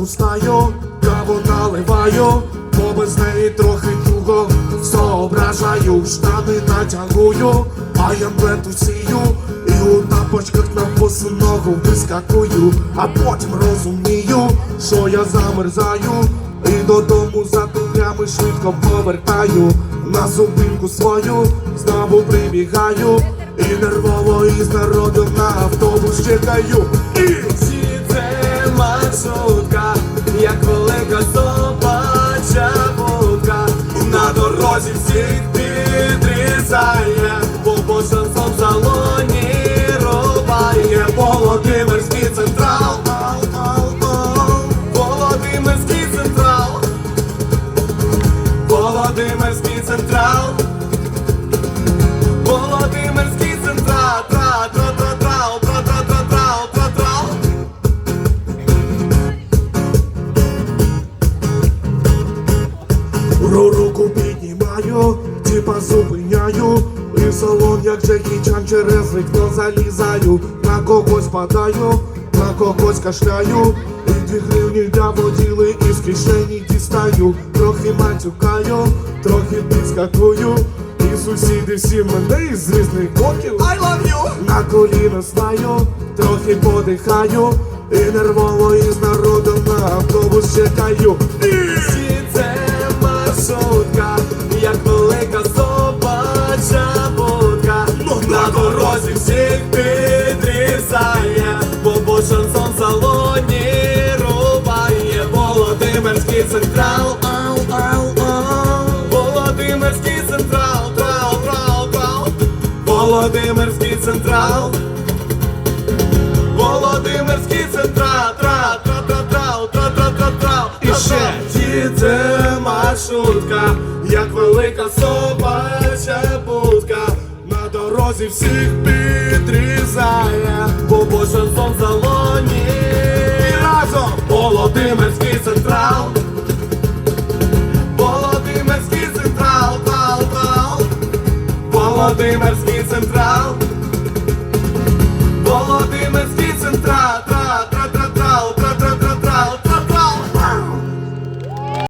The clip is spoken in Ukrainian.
ранку стаю, каву наливаю, бо без неї трохи туго. Соображаю, штани натягую, а я бленту сію І у тапочках на босу ногу вискакую, а потім розумію, що я замерзаю І додому за тунями швидко повертаю. На зупинку свою знову прибігаю І нервово із народом на автобус чекаю велика собача будка. На дорозі всіх підрізає, руку піднімаю, типа зупиняю. І в салон, як Джекі Чан через вікно залізаю. На когось падаю, на когось кашляю. І дві гривні для воділи із кишені дістаю. Трохи матюкаю, трохи підскакую. І сусіди всі мене із різних боків. I love you! на коліна стаю, трохи подихаю. І нервово із народом на автобус чекаю. І... собача будка На дорозі всіх підрізає, бо по шансон салоні рубає. Володимирський централ, ау, ау, ау. Володимирський централ, трал, трал, трал Володимирський централ. Володимирський централ, тра, тра, тра, трал, тра, тра, тра, трал І ще. Діти маршрутка, як велика собача будка. На дорозі всіх підрізає Бо по шансон в салоні І разом! Володимирський централ. Володимирський централ, пал, пал, Володимирський централ